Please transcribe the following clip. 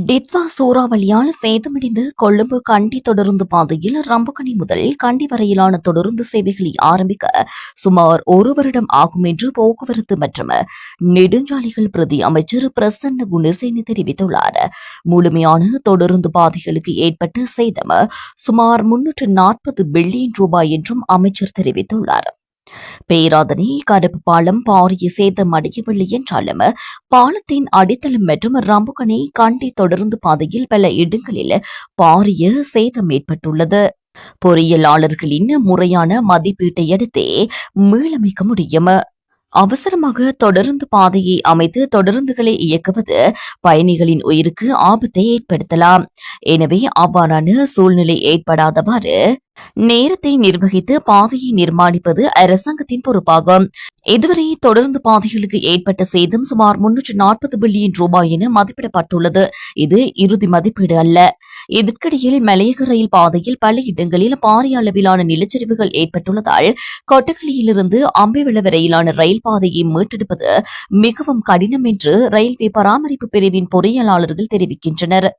டித்வா சூறாவளியால் சேதமடைந்து கொழும்பு கண்டி தொடருந்து பாதையில் ரம்புகனி முதல் கண்டி வரையிலான தொடருந்து சேவைகளை ஆரம்பிக்க சுமார் ஒரு வருடம் ஆகும் என்று போக்குவரத்து மற்றும் நெடுஞ்சாலைகள் பிரதி அமைச்சர் பிரசன்ன குணசேனி தெரிவித்துள்ளார். முழுமையான தொடருந்து பாதைகளுக்கு ஏற்பட்ட சேதம் சுமார் முன்னூற்று நாற்பது பில்லியன் ரூபாய் என்றும் அமைச்சர் தெரிவித்துள்ளார். பேராதனை கருப்பு பாலம் பாரிய சேதம் அடையவில்லை என்றாலும் பாலத்தின் அடித்தளம் மற்றும் ரம்புகனை கண்டி தொடர்ந்து பாதையில் பல இடங்களில் பாரிய சேதம் ஏற்பட்டுள்ளது. பொறியியலாளர்களின் முறையான மதிப்பீட்டை அடுத்தே மீளமைக்க முடியும். அவசரமாக தொடருந்து பாதையை அமைத்து தொடருந்துகளை இயக்குவது பயணிகளின் உயிருக்கு ஆபத்தை ஏற்படுத்தலாம். எனவே அவ்வாறான சூழ்நிலை ஏற்படாதவாறு நேரத்தை நிர்வகித்து பாதையை நிர்மாணிப்பது அரசாங்கத்தின் பொறுப்பாகும். இதுவரை தொடர்ந்து பாதைகளுக்கு ஏற்பட்ட சேதம் சுமார் முன்னூற்று நாற்பது பில்லியன் ரூபாய் என மதிப்பிடப்பட்டுள்ளது. இது இறுதி மதிப்பீடு அல்ல. இதற்கிடையில் மலையக ரயில் பாதையில் பல இடங்களில் பாரிய அளவிலான நிலச்சரிவுகள் ஏற்பட்டுள்ளதால் கொட்டகலியிலிருந்து அம்பிவிள வரையிலான ரயில் பாதையை மீட்டெடுப்பது மிகவும் கடினம் என்று ரயில்வே பராமரிப்பு பிரிவின் பொறியியலாளர்கள் தெரிவிக்கின்றனர்.